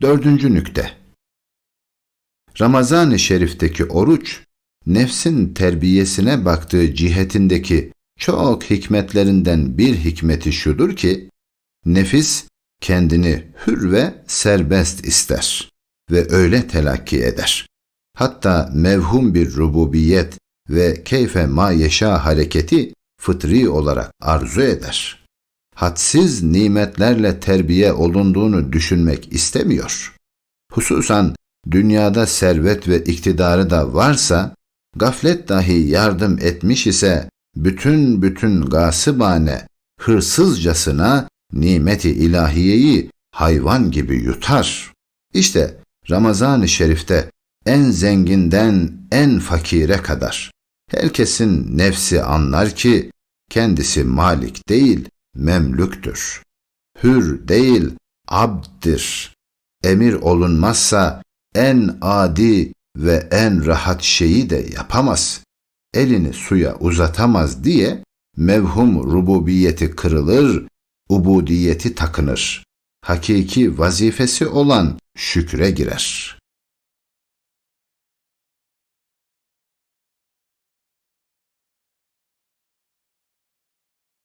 Dördüncü nükte. Ramazan-ı Şerif'teki oruç, nefsin terbiyesine baktığı cihetindeki çok hikmetlerinden bir hikmeti şudur ki, nefis kendini hür ve serbest ister ve öyle telakki eder. Hatta mevhum bir rububiyet ve keyfe ma yeşa hareketi fıtri olarak arzu eder. Hadsiz nimetlerle terbiye olunduğunu düşünmek istemiyor. Hususan dünyada servet ve iktidarı da varsa, gaflet dahi yardım etmiş ise bütün bütün gasıbane, hırsızcasına nimeti ilahiyeyi hayvan gibi yutar. İşte Ramazan-ı Şerif'te en zenginden en fakire kadar herkesin nefsi anlar ki kendisi malik değil, memlüktür. Hür değil, abddir. Emir olunmazsa en adi ve en rahat şeyi de yapamaz. Elini suya uzatamaz diye mevhum rububiyeti kırılır, ubudiyeti takınır. Hakiki vazifesi olan şükre girer.''